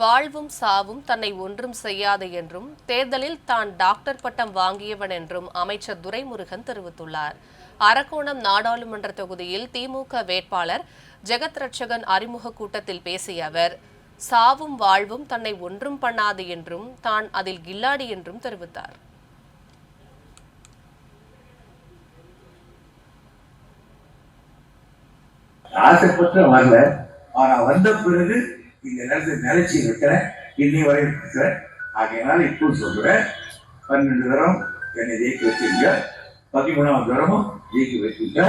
வாழ்வும் சாவும் தன்னை ஒன்றும் செய்யாது என்றும் தேர்தலில் தான் டாக்டர் பட்டம் வாங்கியவன் என்றும் அமைச்சர் துரைமுருகன் தெரிவித்துள்ளார். அரக்கோணம் நாடாளுமன்ற தொகுதியில் திமுக வேட்பாளர் ஜெகத் ரட்சகன் அறிமுக கூட்டத்தில் பேசிய அவர் சாவும் வாழ்வும் தன்னை ஒன்றும் பண்ணாது என்றும் தான் அதில் கில்லாடி என்றும் தெரிவித்தார். ஆசைப்பட்டு வரல ஆனா வந்த பிறகு இந்த நேரத்தில் நிலைச்சி இருக்கிறேன் இன்னை வரை இருக்கிறேன் ஆகையினால இப்போ சொல்றேன் பன்னெண்டு தரம் என்னை ஜெயிக்க வச்சிருக்க பதிமூணாவது தரமும் ஜெயிக்க வச்சிருக்க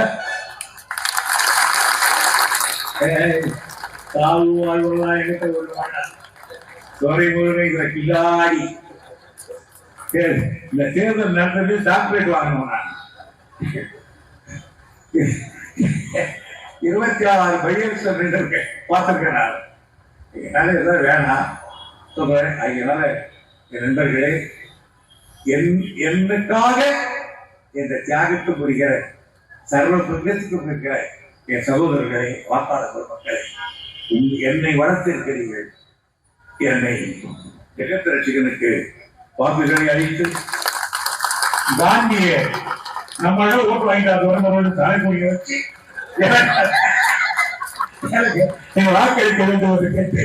ஏய், வாழ்வெல்லாம் என்கிட்ட ஒரு வேண்டாம் துறைமுறை இந்த கில்லாடி சரி, இந்த தேர்தல் நடந்தது டாக்டரேட் வாங்கணும் நான். இருபத்தி ஆறு பையன் சொல்லிட்டு பார்த்துருக்கேன் நான். என்னால் எதாவது வேணாம். சொல்றேன் அதனால என் நண்பர்களே என் என்னுக்காக இந்த தியாகத்துக்கு புரிகிற சர்வ புண்ணியத்துக்கு புரிகிற என் சகோதரர்களை வாக்காளர் மக்களை என்னை வளர்த்திருக்கிறீர்கள். என்னை ஜெகத்திரட்சிகனுக்கு வாக்குகளை அளித்து காந்தியை நம்மளோட ஓட்டு வாங்கிட்டு வரணும் தலைமுடிய வச்சு. எனக்கு எனக்கு வாக்களிக்க வேண்டும் என்று கேட்டு